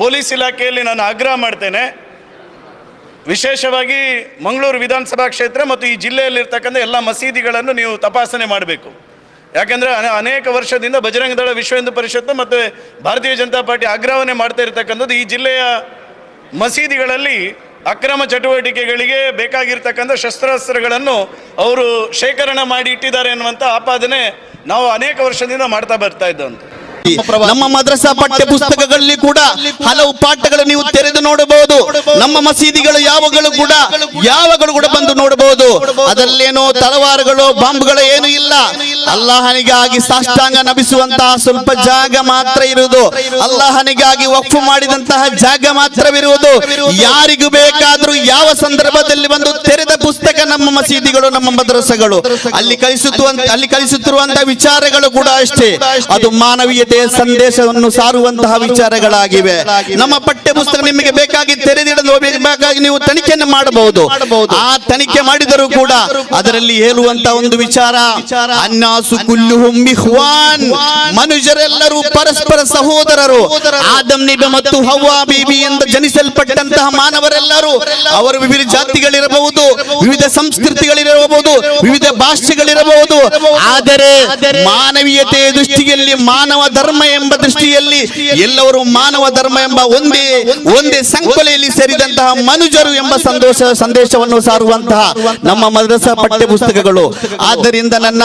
Police ಇಲಾಖೆಯಲ್ಲಿ ನಾನು ಆಗ್ರಹ ಮಾಡ್ತೇನೆ. ವಿಶೇಷವಾಗಿ ಮಂಗಳೂರು ವಿಧಾನಸಭಾ ಕ್ಷೇತ್ರ ಮತ್ತು ಈ ಜಿಲ್ಲೆಯಲ್ಲಿರ್ತಕ್ಕಂಥ ಎಲ್ಲ ಮಸೀದಿಗಳನ್ನು ನೀವು ತಪಾಸಣೆ ಮಾಡಬೇಕು. ಯಾಕೆಂದರೆ ಅನೇಕ ವರ್ಷದಿಂದ ಬಜರಂಗ ದಳ, ವಿಶ್ವ ಹಿಂದೂ ಪರಿಷತ್ತು ಮತ್ತು ಭಾರತೀಯ ಜನತಾ ಪಾರ್ಟಿ ಆಗ್ರಹವನ್ನೇ ಮಾಡ್ತಾ ಇರತಕ್ಕಂಥದ್ದು ಈ ಜಿಲ್ಲೆಯ ಮಸೀದಿಗಳಲ್ಲಿ ಅಕ್ರಮ ಚಟುವಟಿಕೆಗಳಿಗೆ ಬೇಕಾಗಿರ್ತಕ್ಕಂಥ ಶಸ್ತ್ರಾಸ್ತ್ರಗಳನ್ನು ಅವರು ಶೇಖರಣೆ ಮಾಡಿ ಇಟ್ಟಿದ್ದಾರೆ ಎನ್ನುವಂಥ ಆಪಾದನೆ ನಾವು ಅನೇಕ ವರ್ಷದಿಂದ ಮಾಡ್ತಾ ಬರ್ತಾ ಇದ್ದಂತ ನಮ್ಮ ಮದ್ರಸಾ ಪಠ್ಯ ಪುಸ್ತಕಗಳಲ್ಲಿ ಕೂಡ ಹಲವು ಪಾಠಗಳು ನೀವು ತೆರೆದು ನೋಡಬಹುದು. ನಮ್ಮ ಮಸೀದಿಗಳು ಯಾವಗಳು ಕೂಡ ಯಾವಗಳು ಕೂಡ ಬಂದು ನೋಡಬಹುದು. ಅದರಲ್ಲೇನೋ ತಲವಾರುಗಳು ಬಾಂಬ್ಗಳು ಏನು ಇಲ್ಲ. ಅಲ್ಲಾಹನಿಗಾಗಿ ಸಾಷ್ಟಾಂಗ ನಬಿಸುವಂತಹ ಸ್ವಲ್ಪ ಜಾಗ ಮಾತ್ರ ಇರುವುದು. ಅಲ್ಲಾಹನಿಗಾಗಿ ವಕ್ಫು ಮಾಡಿದಂತಹ ಜಾಗ ಮಾತ್ರವಿರುವುದು. ಯಾರಿಗೂ ಬೇಕಾದ್ರೂ ಯಾವ ಸಂದರ್ಭದಲ್ಲಿ ಬಂದು ತೆರೆದ ಪುಸ್ತಕ ನಮ್ಮ ಮಸೀದಿಗಳು ನಮ್ಮ ಮದ್ರಸಗಳು. ಅಲ್ಲಿ ಕಲಿಸುತ್ತ ಅಲ್ಲಿ ಕಲಿಸುತ್ತಿರುವಂತಹ ವಿಚಾರಗಳು ಕೂಡ ಅಷ್ಟೇ. ಅದು ಮಾನವೀಯತೆಯ ಸಂದೇಶವನ್ನು ಸಾರುವಂತಹ ವಿಚಾರಗಳಾಗಿವೆ. ನಮ್ಮ ಪಠ್ಯ ಪುಸ್ತಕ ನಿಮಗೆ ಬೇಕಾಗಿ ತೆರೆದಿಡಲು ಬೇಕಾಗಿ ನೀವು ತನಿಖೆಯನ್ನು ಮಾಡಬಹುದು. ಆ ತನಿಖೆ ಮಾಡಿದರೂ ಕೂಡ ಅದರಲ್ಲಿ ಹೇಳುವಂತಹ ಒಂದು ವಿಚಾರ ಅನ್ನಾಸು ಇಖ್ವಾನ್ ಮನುಷ್ಯರೆಲ್ಲರೂ ಪರಸ್ಪರ ಸಹೋದರರು. ಆದಂ ನಿಬೆ ಮತ್ತು ಹವ್ವಾ ಬೀಬಿ ಎಂದು ಜನಿಸಲ್ಪಟ್ಟಂತಹ ಮಾನವರೆಲ್ಲರೂ ಅವರು ವಿವಿಧ ಜಾತಿಗಳಿರಬಹುದು. ವಿವಿಧ ಸಂಸ್ಕೃತಿಗಳಿರಬಹುದು ವಿವಿಧ ಭಾಷೆಗಳಿರಬಹುದು. ಆದರೆ ಮಾನವೀಯತೆಯ ದೃಷ್ಟಿಯಲ್ಲಿ ಮಾನವ ಧರ್ಮ ಎಂಬ ದೃಷ್ಟಿಯಲ್ಲಿ ಎಲ್ಲವರು ಮಾನವ ಧರ್ಮ ಎಂಬ ಒಂದೇ ಒಂದೇ ಸಂಕೊಲೆಯಲ್ಲಿ ಸೇರಿದಂತಹ ಮನುಜರು ಎಂಬ ಸಂತೋಷ ಸಂದೇಶವನ್ನು ಸಾರುವಂತಹ ನಮ್ಮ ಮದ್ರಸಾ ಪಠ್ಯ ಪುಸ್ತಕಗಳು ಆದ್ದರಿಂದ ನನ್ನ